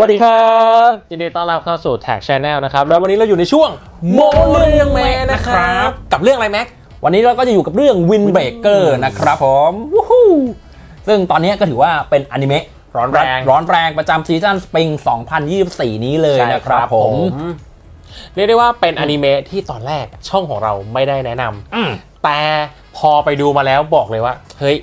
วัสดีครับยินดีต้อนรับเข้าสู่ Tag Channel นะครับ แล้ววันนี้เราอยู่ในช่วงโมเรื่องแม็กนะครับ กับเรื่องอะไรแม็ก วันนี้เราก็จะอยู่กับเรื่อง Wind Breaker นะครับผมวู้ฮู้ซึ่งตอนนี้ก็ถือว่าเป็นอนิเมะร้อนแรงร้อนแรงประจำซีซั่นสปริง 2024 นี้เลยนะครับผมเรียกได้ว่าเป็นอนิเมะที่ตอนแรกช่องของเราไม่ได้แนะนำอืมแต่พอไปดูมาแล้วบอกเลยว่า เฮ้ย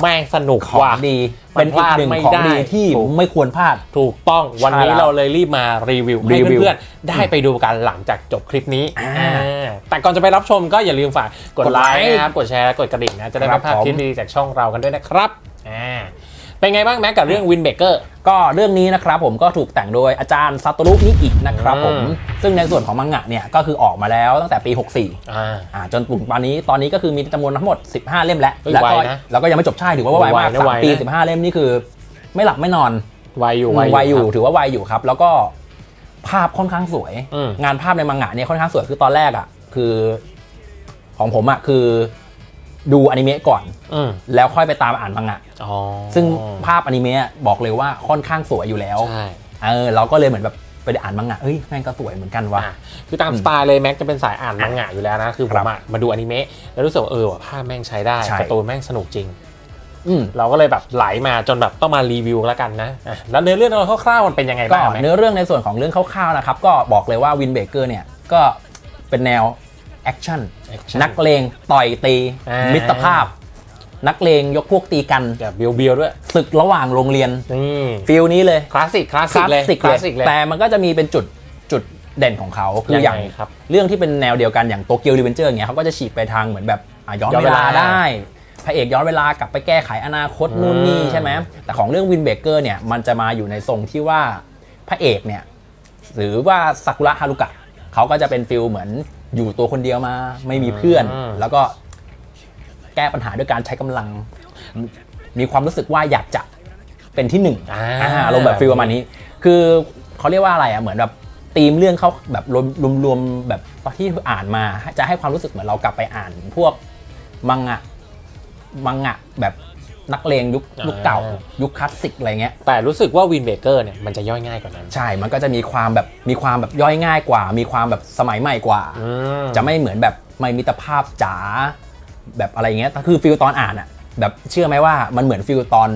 แม่งสนุกของว่ะดีมันเป็นอีกหนึ่งพลาดไม่ของได้ดีที่ถูกไม่ควรพลาด ถูกต้องวันนี้ใช่แล้วเราเลยรีบมารีวิวให้รีวิวเพื่อนๆได้ไปดูกันหลังจากจบคลิปนี้อ่าอ่าแต่ก่อนจะไปรับชมก็อย่าลืมฝากกดกดไลไลค์ค์นะครับกดแชร์และกดกระดิ่งนะจะได้ครัไม่บพลาดผมคลิปดีๆจากช่องเรากันด้วยนะครับอ่า เป็นไงบ้างแม็กกับเรื่องวินเบเกอร์ก็เรื่องนี้นะครับผมก็ถูกแต่งโดยอาจารย์ซาโตรุนิอินะครับผมอืมซึ่งในส่วนของมังงะเนี่ยก็คือออกมาแล้วตั้งแต่ปี 64อ่าอ่าจนถึงตอนนี้ตอนนี้ก็คือมีจำนวนทั้งหมด 15 เล่มแล้วเฮ้ยแล้วก็ไวนะแล้วก็ยังไม่จบใช่ถือว่าไวมากไวนะสามไวนะปี 15 เล่มนี่คือ ไม่หลับไม่นอนไวอยู่ไวอยู่ครับถือว่าไวอยู่ครับ แล้วก็ภาพค่อนข้างสวยอืมงานภาพในมังงะเนี่ยค่อนข้างสวยคือตอนแรกอะคือ ของผมอะคือ ดูอนิเมะก่อน อืมแล้วค่อยไปตามอ่านมังงะ อ๋อซึ่งภาพอนิเมะบอกเลยว่าค่อนข้างสวยอยู่แล้ว ใช่ เออเราก็เลยเหมือนแบบไปอ่านมังงะเอ้ยแม่งก็สวยเหมือนกันว่ะ อะคือตามสไตล์เลยแม็กจะเป็นสายอ่านมังงะอยู่แล้วนะ คือผครัมบอะมาดูอนิเมะแล้วรู้สึกว่าเออว่ะภาพแม่งใช้ได้ใช่ การ์ตูนแม่งสนุกจริง อืมเราก็เลยแบบไหลมาจนแบบต้องมารีวิวแล้วกันนะอะแล้วเนื้อเรื่องเราคร่าวๆมันเป็นยังไงก็บ้างแม็กเนื้อเรื่องในส่วนของเรื่องคร่าวๆนะครับ ก็บอกเลยว่าวินเบเกอร์เนี่ยก็เป็นแนว แอคชั่น Action นักเลงต่อยตี อ่ามิ มิตรภาพ นักเลงยกพวกตีกันแบบเบียวๆด้วยศึกระหว่างโรงเรียนนี่ฟิลนี้เลยคลาสสิกคลาสสิกเลยสิกคลาสสิกเลย แต่มันก็จะมีเป็นจุดจุดเด่นของเขาคืออย่างยังไงครับเรื่องที่เป็นแนวเดียวกันอย่างโตเกียวรีเวนเจอร์อย่างเงี้ยเขาก็จะฉีกไปทางเหมือนแบบอะย้อนย้อนเวเวลาลา ได้พระเอกย้อนเวลากลับไปแก้ไขอนาคตนู่นนี่อืมใช่ไหมแต่ของเรื่องวินเบเกอร์เนี่ยมันจะมาอยู่ในทรงที่ว่าพระเอกเนี่ย หรือว่าซากุระฮารุกะเขาก็จะเป็นฟิลเหมือน อยู่ตัวคนเดียวมา ไม่มีเพื่อน แล้วก็แก้ปัญหาด้วยการใช้กำลัง มีความรู้สึกว่าอยากจะเป็นที่หนึ่งอ่าอ่าอารมณ์แบบฟิลประมาณนี้ คือเขาเรียกว่าอะไรอะเหมือนแบบธีมเรื่องเขาแบบรวมรวมๆแบบที่อ่านมา จะให้ความรู้สึกเหมือนเรากลับไปอ่านพวกมังงะมังงะแบบ นักเลงยุคยุคเก่า ยุคคลาสสิกอะไรเงี้ยแต่รู้สึกว่าวินเบเกอร์เนี่ยมันจะย่อยง่ายกว่านั้น ใช่ มันก็จะมีความแบบมีความแบบย่อยง่ายกว่า มีความแบบสมัยใหม่กว่าอืมจะไม่เหมือนแบบไม่มิตรภาพจ๋าแบบอะไรเงี้ยแต่คือฟิลตอนอ่านอะแบบเชื่อไหมว่ามันเหมือนฟิลตอน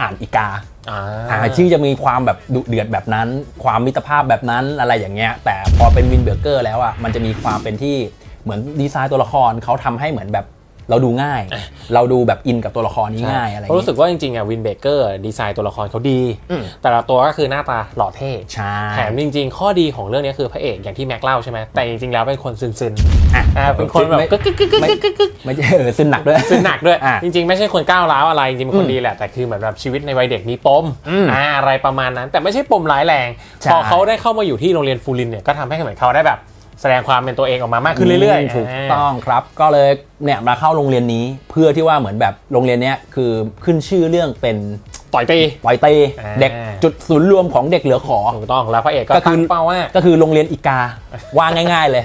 อ่านอีกาอ่าอ่าที่จะมีความแบบดุเดือดแบบนั้น ความมิตรภาพแบบนั้นอะไรอย่างเงี้ย แต่พอเป็นวินเบอร์เกอร์แล้วอะมันจะมีความเป็นที่เหมือนดีไซน์ตัวละครเขาทำให้เหมือนแบบ เราดูง่าย เราดูแบบอินกับตัวละครนี้ง่ายอะไรเพราะรู้สึเงี้ยกว่าจริงๆอะวินเบเกอร์ดีไซน์ตัวละครเขาดีอืมแต่ละตัวก็คือหน้าตาหล่อเท่ใช่แถมจริง ๆ ข้อดีของเรื่องนี้คือพระเอกอย่างที่แม็กเล่าใช่ไหมแต่จริงๆแล้วเป็นคนซึนอะๆอ่าเป็นคนแบบไม่กึกกึกกึกกึกไม่กึกกึกกึกไม่ใช่เออซึนหนักด้วยซึนหนักด้วยอะจริง ๆ ไม่ใช่คนก้าวร้าวอะไรจริงๆเป็นคอืนมดีแหละแต่คือเหมือนแบบชีวิตในวัยเด็กมีปมอืมอ่าอะไรประมาณนั้น แต่ไม่ใช่ปมร้ายแรงใช่พอเขาได้เข้ามาอยู่ที่โรงเรียนฟูรินเนี่ยก็ทำให้เหมือนเขาได้แบบ แสดงความเป็นตัวเองออกมามากขึ้นเรื่อยๆถูกาต้องครับ ก็เลยเนี่ยมาเข้าโรงเรียนนี้เพื่อที่ว่าเหมือนแบบโรงเรียนเนี้ยคือขึ้นชื่อเรื่องเป็นต่อยตีปล่อยเตอ่าเด็กจุดศูนย์รวมของเด็กเหลือขอถูกต้องแล้วพระเอกก็ก็คือตั้งเป้าว่าก็คือโรงเรียนอีกาว่าง่าย ๆ เลย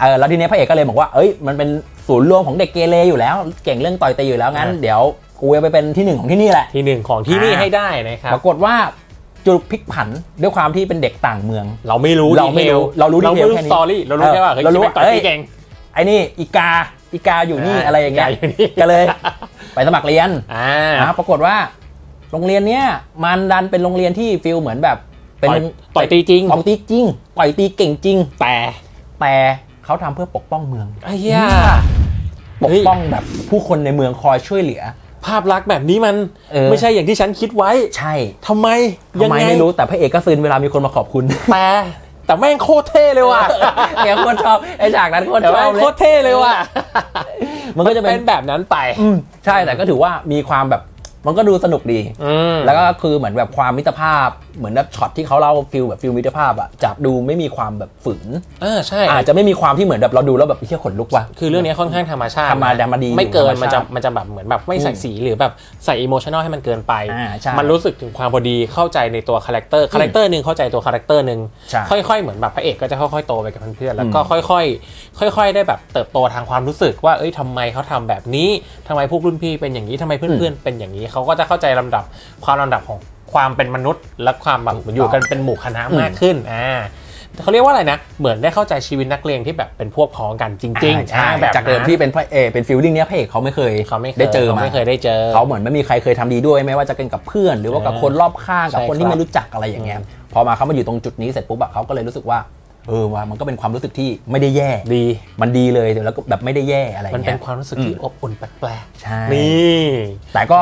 เออแล้วทีนี้พระเอกก็เลยบอกว่าเอ้ยมันเป็นศูนย์รวมของเด็กเกเรอยู่แล้ว เก่งเรื่องต่อยตีอยู่แล้วงั้นอ่าเดี๋ยวกูจะไปเป็นที่หนึ่งของที่นี่แหละที่หนึ่งของที่นี่อ่าให้ได้นะครับปรากฏว่า จุดพลิกผันด้วยความที่เป็นเด็กต่างเมือง เราไม่รู้เราไม่รู้ดีทลเรารู้เราไม่ดีเทลรู้แค่นี้สตอรี่เรารู้แค่ว่าเออเฮ้ยเรารู้คิดว่ต่อยเอ้ยตีเก่งไอ้นี่อีกาอีกาอยู่นี่อ่าอะไรอย่างเงี้ยอีกาอยู่นี่ก็เลย ไปสมัครเรียนอ่าอ่าปรากฏว่าโรงเรียนเนี้ยมันดันเป็นโรงเรียนที่ฟิลเหมือนแบบเป็นต่อยต่อยตีจริงต่อยตีจริงต่อยตีเก่งจริง แต่แต่เขาทำเพื่อปกป้องเมืองไอ้เหี้ยปกป้องแบบผู้คนในเมืองคอยช่วยเหลือ ภาพลักษณ์แบบนี้มันเออไม่ใช่อย่างที่ฉันคิดไว้ ใช่ทำไมทำไมไม่รู้แต่พระเอกก็ซึนเวลามีคนมาขอบคุณแต่แต่แม่งโคตรเท่เลยว่ะแกโคตรชอบไอ้ฉากนั้นโคตรแต่ชอแม่บงเลโคยตรเท่เลยว่ะ มันก็จะเป็นแบบนั้นไปอืมใช่แต่ก็ถือว่ามีความแบบ มันก็ดูสนุกดีอืมแล้วก็คือเหมือนแบบความมิตรภาพ เหมือนแบบช็อตที่เขาเล่าฟิลแบบฟิลมิตรภาพอะจับดูไม่มีความแบบฝืนเออใช่ อาจจะไม่มีความที่เหมือนแบบเราดูแล้วแบบเฮียขนลุกว่ะ คือเรื่องนี้ค่อนข้างธรรมชาติธรรมดามาดีไม่เกินธรรมมันชาจะติมันจะแบบเหมือนแบบไม่ใส่สีหรือแบบใส่อิโมชันอลให้มันเกินไปอ่าใช่มันรู้สึกถึงความพอดีเข้าใจในตัวคาแรคเตอร์ คาแรคเตอร์หนึ่งเข้าใจตัวคาแรคเตอร์หนึ่งใช่ค่อยๆเหมือนแบบพระเอกก็จะค่อยๆโตไปกับเพื่อนๆแล้วก็อืมค่อยๆ ค่อย ๆ ได้แบบเติบโตทางความรู้สึกว่าเอ้ยทำไมเขาทำแบบนี้ทำไมพวกรุ่นพี่เป็นอย่างนี้ทำไมเพื่อนๆเป็นอย่างนี้เขาก็จะเข้าใจลำดับความลำดับของความเป็นมนุษย์ และความแบบถูกต้องอยู่กันเป็นหมู่คณะอืมมากขึ้นอ่าเขาเรียกว่าอะไรนะ เหมือนได้เข้าใจชีวิตนักเลงที่แบบเป็นพวกพ้องกันจริงๆใช่อ่แบบจากเดิมนั้นที่เป็นพระเอกเป็นฟิลลิ่งเนี้ยพระเอกเขาไม่เคยเขาไม่คยได้เจอเขามาไม่เคยได้เจอ เขาเหมือนไม่มีใครเคยทำดีด้วยไม่ว่าจะเป็นกับเพื่อน หรือว่ากับอ่าคนรอบข้างกับใช่คนที่ครับไม่รู้จักอะไรอย่างเงี้ยพอมาเขามาอยู่ตรงจุดนี้เสร็จปุ๊บอะเขาก็เลยรู้สึกว่าเออว่ามันก็เป็นความรู้สึกที่ไม่ได้แย่ดี มันดีเลยแล้วก็แบบไม่ได้แย่อะไรมันเป็เงี้นยความรู้สึกที่อบอุ่นแปลกใช่ๆนี่แต่ก็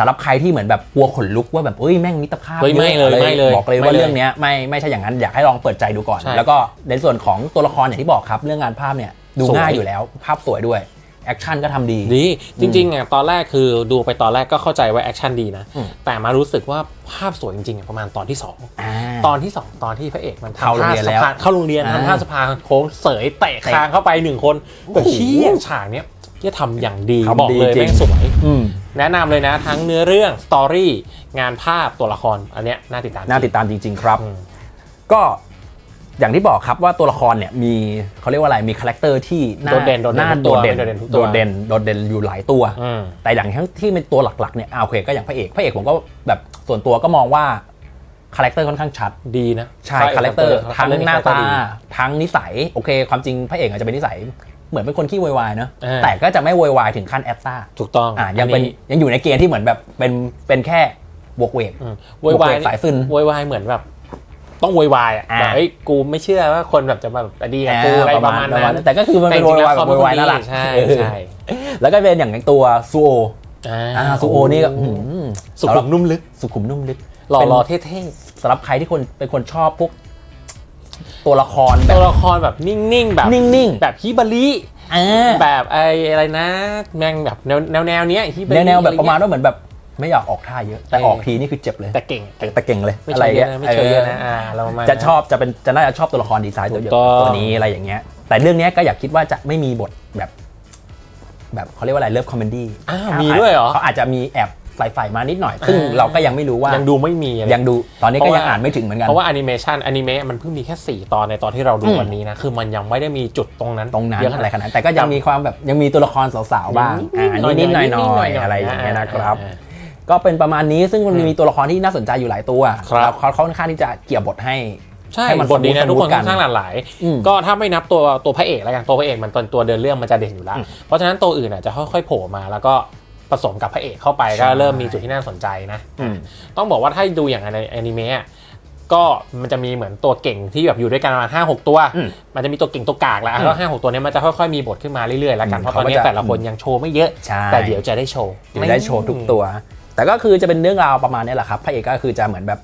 สำหรับใครที่เหมือนแบบกลัวขนลุกว่าแบบเอ้ยแม่งมิตรภาพเฮ้ยอะไม่เลยอะรไม่เลยบอกเลยไม่ว่าเลยเรื่องเนี้ยไม่ไม่ใช่อย่างนั้นอยากให้ลองเปิดใจดูก่อน ใช่แล้วก็ในส่วนของตัวละครอย่างที่บอกครับ เรื่องงานภาพเนี่ยดูสวย ง่ายอยู่แล้ว ภาพสวยด้วยแอคชั่นก็ทำดี ดีจริงๆอะตอนแรกคือดูไปตอนแรกก็เข้าใจว่าแอคชั่นดีนะ อืม แต่มารู้สึกว่าภาพสวยจริงๆอะประมาณตอนที่ 2 อ่า ตอนที่ 2 ตอนที่พระเอกมันเข้าทำโรงท่าเรียนสะแล้วพานเข้าโรงเรียนอ่าทำท่าสะพานโค้งเสยเตะคางเข้าไปหนึ่งคนโอ้โหเชี่ยฉากเนี้ยจะทำอย่างดีทำบอกดีเลยจริง แม่งสวย อืม แนะนำเลยนะทั้งเนื้อเรื่องสตอรี่งานภาพตัวละครอันเนี้ยน่าติดตามน่าติดตามจริง ๆ ครับ อืม ก็อย่างที่บอกครับว่าตัวละครเนี่ยมีเขาเรียกว่าอะไรมีคาแรคเตอร์ที่น่าโดดเด่นโดดเด่นน่าทุกโดตัวดเด่นโดดเด่นทุกตัว โดดเด่นโดดเด่นอยู่หลายตัว อืม แต่อย่างที่เป็นตัวหลักๆเนี่ยอ่าโอเคก็อย่างพระเอกพระเอกผมก็แบบส่วนตัวก็มองว่าคาแรคเตอร์ค่อนข้างชัด ดีนะใช่คาแรคเตอร์ทั้งเรื่องหน้าตาคแรคเตอร์ดีทั้งนิสัย โอเค ความจริงพระเอกอาจจะเป็นนิสัย เหมือนเป็นคนขี้โวยวายเนอะอ่าแต่ก็จะไม่โวยวายถึงขั้นแอตตาถูกต้องอ่ายังเป็นยังอยู่ในเกณฑ์ที่เหมือนแบบเป็นเป็นแค่บวกเวก อืมโวยวายบวกเวกสายซึนโวยวายเหมือนแบบ ต้องโวยวายอะอ่า แบบเอ้ยกูไม่เชื่อว่าคนแบบจะแบบดีกับกูอะไรประมาณนั้นแต่ก็คือมันเป็นโวยวายแบบโวยวายน่ารักใช่ใช่แล้วก็เป็นอย่างตัวซูโออ่าอ่าซูโอนี่ก็อื้อหือสุขุมนุ่มลึก สุขุมนุ่มลึกหล่อเป็น หล่อเท่ สำหรับใครที่คนเป็นคนชอบพวก ตัวละครๆแบตับ วละครแบบนิ่งๆแบบนิ่งแบบฮิบาริๆอ่าแบบไอ้อะไรนะ แม่งแบบแนวแนวแนวเนี้ยฮิบาริ แนวๆแบบประมาณว่าเหมือนแบบไม่อยากออกท่าเยอะ แต่เออ ออกทีนี่คือเจ็บเลยแต่เก่งแต่แต่เก่งเลยไม่อะไรใช่เยเงี้อะยนะไม่ใช่เยอะนะเอออ่าเราประมาณ จะชอบจะเป็นจะน่าจะชอบตัวละครดีไซน์ตัวถูกต้อง ตัวนี้อะไรอย่างเงี้ย แต่เรื่องเนี้ยก็อยากคิดว่าจะไม่มีบทแบบ แบบเขาเรียกว่าอะไรเลิฟคอมเมดี้ อ้าวมีด้วยเหรอ เขาอาจจะมีแอบ ใส่ๆมานิดหน่อย ซึ่งอ่าเราก็ยังไม่รู้ว่ายังดูไม่มีอะไรยังดูตอนนี้เพก็ราะว่ายังอ่านไม่ถึงเหมือนกันเพราะว่าแอนิเมชันแอนิเมะมันเพิ่งมีแค่ 4 ตอนในตอนที่เราดูอืมวันนี้นะคือมันยังไม่ได้มีจุดตรงนั้นตรงนั้นเยอะขอะไรนาดขนาดนั้นแต่ก็ยังมีความแบบยังมีตัวละครสาวๆบ้างอ่านิดๆหน่อยๆอะไรอย่างเงี้ยนะครับอ่าก็เป็นประมาณนี้ซึ่งมันมีตัวละครที่น่าสนใจอยู่หลายตัวครับแล้วเขาเขาค่อนข้างที่จะเกี่ยวบทให้ใช่ให้มันบทดีนะสมูททุกคนกัค่อนนข้างหลากหลายอืมก็ถ้าไม่นับตัวตัวพระเอกแล้วกันตัวพระเอกมันตอนตัวเดินเรื่องมันจะเด่นอยู่แล้วอืมเพราะฉะนั้นตัวอื่นอะจะค่อยๆโผล่มาแล้วก็ ผสมกับพระเอกเข้าไปใช่ก็เริ่มมีจุดที่น่าสนใจนะอืมต้องบอกว่าถ้าดูอย่างในอนิเมะอะก็มันจะมีเหมือนตัวเก่งที่แบบอยู่ด้วยกันประมาณห้าหกตัวอืมมันจะมีตัวเก่งตัวกากแล้วอืมแล้วห้าหกตัวเนี้ยมันจะค่อยๆมีบทขึ้นมาเรื่อยๆแล้วกันอืมเพราะตอนนี้เขาก็จะแต่ละคนยังโชว์ไม่เยอะใช่แต่เดี๋ยวจะได้โชว์เดี๋ยวได้โชว์ทุกตัว แต่ก็คือจะเป็นเรื่องราวประมาณนี้แหละครับพระเอกก็คือจะเหมือนแบบ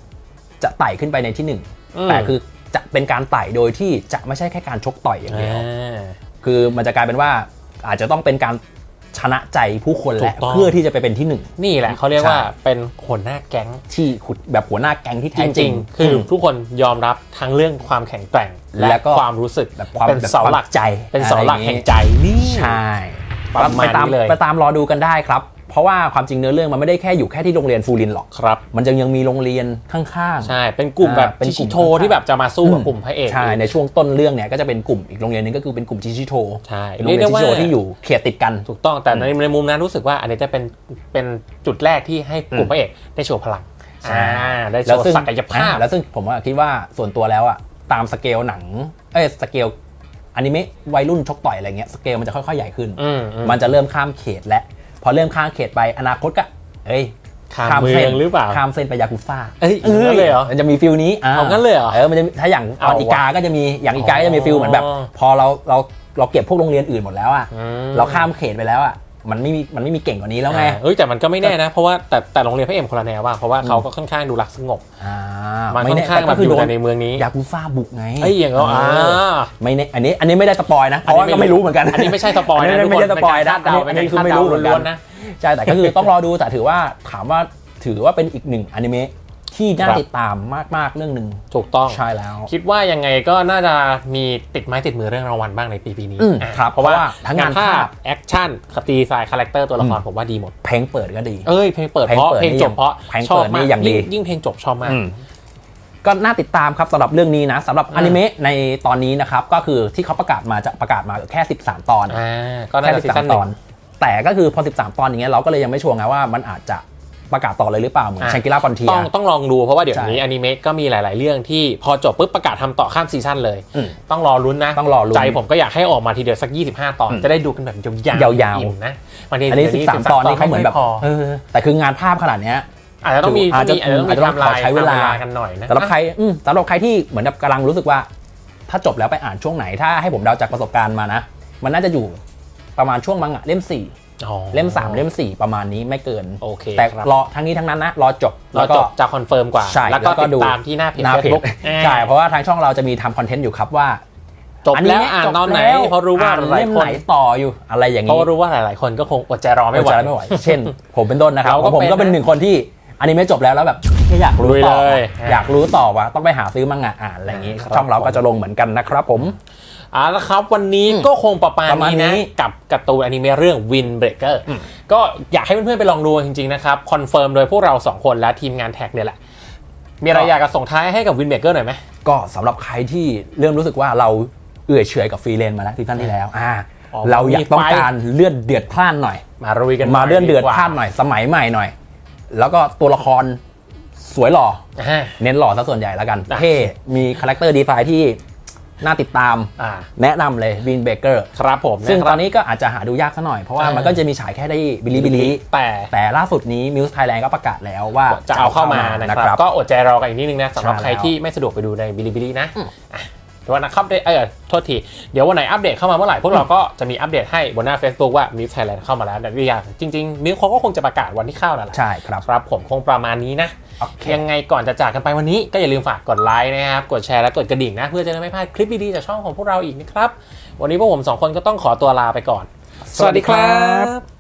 จะไต่ขึ้นไปในที่หนึ่งมแต่คือจะเป็นการไต่โดยที่จะไม่ใช่แค่การชกต่อยอย่างเดียวอ่าคือมันจะกลายเป็นว่าอาจจะต้องเป็นการ ชนะใจผู้คนแหละถูกต้อง เพื่อที่จะไปเป็นที่หนึ่ง นี่แหละเขาเรียกใช่ว่าเป็นหัวหน้าแก๊งที่ขุดแบบหัวหน้าแก๊งที่จแท้จริริง ง ๆ คืออทุกคนยอมรับทั้งเรื่องความแข็งแกร่งและแล้วก็ ความรู้สึกแบบความเป็นแบบเสาหลักความใจเป็นเสาหลักอะไรอย่างงี้แห่งใจนี่ ใช่ ประมาณไปตามนี้เลย ไปตามรอดูกันได้ครับ เพราะว่าความจริงเนื้อเรื่องมันไม่ได้แค่อยู่แค่ที่โรงเรียนฟูรินหรอกครับ มันจะยังมีโรงเรียนข้างๆ ใช่ เป็นกลุ่มแบบอ่าเป็นชิกลุ่ชิมโทที่แบบจะมาสู้กับกลุ่มพระเอกใช่ ในช่วงต้นเรื่องเนี่ยก็จะเป็นกลุ่มอีกโรงเรียนหนึงก็คือเป็นกลุ่มจิชิโทใช่เป็นโรงเรียนจิชิโทที่อยู่เขตติดกันถูกต้องแต่ในในมุมนั้นรู้สึกว่าอันนี้จะเป็นเป็นจุดแรกที่ให้กลุ่มอืมพระเอกได้โชว์พลังใช่อ่าได้โชแล้วว์ซึ่งศักยภาพอ่แล้วซึ่งผมว่าคิดว่าส่วนตัวแล้วอะตามสเกลหนังเอ้ยสเกลอนิเมะวัยรุ่นชกต่อยอะไรเงี้ยสเกลมันจะค่อยๆใหญ่ขึ้นอืมอืมมันจะเริ่มข้ามเขตและ พอเริ่มข้ามเขตไปอนาคตก็เอ้ยข้ามเมืองหรือเปล่าข้ามเส้นไปยากุซ่าเอ้ยอย่างนั้นเลยเหรอมันจะมีฟิลนี้อ่าเอางั้นเลยเหรอเออมันจะถ้าอย่างตอนเอาวะอีกาก็จะมีอย่างอีกาก็จะมีฟิลเหมือนแบบอ๋อพอเราเราเราเก็บพวกโรงเรียนอื่นหมดแล้วอะอืมเราข้ามเขตไปแล้วอะ มันไม่มีมันไม่มีเก่งกว่านี้แล้วไงอ่าเอ้ยแต่มันก็ไม่แน่นะ เพราะว่าแต่แต่โรงเรียนพระเอกคนละแนวว่างเพราะว่าเขาก็ค่อนข้างดูรักสงบอ่ามันไม่ค่อนแน่ข้างแต่แบก็บคืออโดยู่นกันในเมืองนี้ยากุซ่าบุกไงไอ้ยอย่างเงี้ยอ่าไม่แน่อันนี้อันนี้ไม่ได้สปอยนะเพราะว่าก็ไม่รู้เหมือนกันอันนี้ไม่ใช่สปอยอันนะนี้ทุกไม่คนใช่สปอยนะเป็นการคาดเดาอันเป็นนี้การคือคาดไม่เดารู้เหมือนกัล้วนนๆนะใช่แต่ก็คือต้องรอดูแต่ถือว่าถามว่าถือว่าเป็นอีกหนึ่งอนิเมะ ที่น่าครับติดตามมาก ๆ เรื่องหนึ่งถูกต้องใช่แล้ว คิดว่ายังไงก็น่าจะมีติดไม้ติดมือเรื่องรางวัลบ้างในปีปีนี้อืมอะครับเพราะว่าเพราะว่าทั้งงานภาพแอคชั่นคตีไซน์คาแรคเตอร์ตัวละครผมว่าดีหมด เพลงเปิดก็ดี เอ้ยเพลงเปิดเพลงเพราะเปิดเพลงนี่จบเพราะเพลงชอบเปิดนี่มากอย่างดียิ่งเพลงจบชอบมากอืมก็น่าติดตามครับสำหรับเรื่องนี้นะสำหรับอืมอนิเมะในตอนนี้นะครับก็คือที่เขาประกาศมาจะประกาศมาแค่ 13 ตอนอ่าก็น่าแค่จะซีซั่น13หตนึ่องนแต่ก็คือพอ 13 ตอนอย่างเงี้ยเราก็เลยยังไม่ชัวร์ไงว่ามันอาจจะ ประกาศต่อเลยหรือเปล่าเหมือนอะ ชังกิล่าฟอนเทีย ต้องต้องลองดูเพราะว่าเดี๋ยวใช่นี้อนิเมะก็มีหลาย ๆ เรื่องที่พอจบปุ๊บประกาศทำต่อข้ามซีซั่นเลย อืมต้องรอลุ้นนะต้องรอลุ้นใจผมก็อยากให้ออกมาทีเดียวสัก 25 ตอน อืมจะได้ดูกันแบบยาวๆ ยาวๆ อิ่มนะบางทีอันนี้ เดี๋ยว13 ตอนนี้เขาเหมือนแบบไพอเออแต่คืองานภาพขนาดเนี้ย อาจจะต้องมีอาจจะอาจจะต้องอามีจจะต้องไทม์ไลขอน์ใช้เวลาไทม์ไกันหน่อยนะ สำหรับใครอืมสำหรับใครที่เหมือนแบบกำลังรู้สึกว่า ถ้าจบแล้วไปอ่านช่วงไหนถ้าให้ผมเดาจากประสบการณ์มานะ มันน่าจะอยู่ประมาณช่วงมังงะเล่มอ๋อ4 เล่ม 3 เล่ม 4 ประมาณนี้ไม่เกินโอเคแต่ครับรอทั้งนี้ทั้งนั้นนะ รอจบเราแล้วก็จบจะคอนเฟิร์มกว่าใช่แล้วก็แล้วก็ติดดูตามที่หน้าเพจหน้าเฟเพซจบุ๊กใช่เพราะว่าทางช่องเราจะมีทำคอนเทนต์อยู่ครับว่าจบแล้วเยอ่านจบตอนไหนแล้วเพราะรู้ว่าอ่นหลายเล่มคนไหนต่ออยู่อะไรอย่างเพราะนี้ว่ารู้ว่าหลาย ๆ คนก็คงอดใจรอไม่ไหวไม่ไหวไม่ไหวเช่น ผมเป็นต้นนะครับเราก็ผมก็เป็เป็นนนะหนึ่งคนที่อนิเมะจบแล้วแล้วแบบไม่อยากรู้ลุยต่อเลยอยากรู้ต่อว่าต้องไปหาซื้อมังงะอ่านอะไรอย่างนี้ครับช่องเราผมก็จะลงเหมือนกันนะครับผมเอาละครับวันนี้ก็คงประมาณประมาณนี้นะนี้ กับการ์ตูนอนิเมะเรื่อง Windbreaker ก็อยากให้เพื่อนๆไปลองดูจริงๆนะครับคอนเฟิร์มโดยพวกเรา2คนและทีมงานแท็กเนี่ยแหละ มีอะไรอยากจะส่งท้ายให้กับ Windbreaker หน่อยไหม ก็สำหรับใครที่เริ่มรู้สึกว่าเราเอื่อยเฉอยกับฟรีเลนมาแล้วซีซั่นที่แล้วอ่าอ๋อเราอยากมีไฟต้องการเลือดเดือดพล่านหน่อย มารุยกันมาเลือดเดือดกว่าพล่านหน่อยสมัยใหม่หน่อย แล้วก็ตัวละครสวยหล่อ อ่า เน้นหล่อซะส่วนใหญ่แล้วกัน อะ เท่ มีคาแรคเตอร์ดีไซน์ที่ น่าติดตาม อ่า แนะนำเลยวินเบเกอร์ครับผมซึ่งะคตรัอบนนี้ก็อาจจะหาดูยากซะหน่อย เพราะว่าอ่ามัมันก็จะมีฉายแค่ได้บิลิบิลิแต่แต่ล่าสุดนี้มิวส์ไทยแลนด์ก็ประกาศแล้วว่าจะเอาเข้ามานะครับ ก็อดใจรอกันอีกนิดนึงนะสำหรับใช่ใครแล้วที่ไม่สะดวกไปดูในบิลิบิลินะอะเดี๋ย ววันนะครับเออโทษทีเดี๋ยววันไหนอัปเดตเข้ามาเมื่อไหร่พวกเราก็จะมีอัปเดตให้บนหน้า Facebook ว่ามิวส์ไทยแลนด์เข้ามาแล้วแต่อีกอย่างจริงๆมิวส์เขาก็คงจะประกาศวันที่เข้านั่นแหละใช่ครับครับผมคงประมาณนี้นะโอเคยังไงก่อนจะจากกันไปวันนี้ก็อย่าลืมฝากกดไลค์นะครับ กดแชร์และกดกระดิ่งนะ เพื่อจะได้ไม่พลาดคลิปดีๆจากช่องของพวกเราอีกนะครับ วันนี้พวกผมสองคนก็ต้องขอตัวลาไปก่อน สวัสดีครับ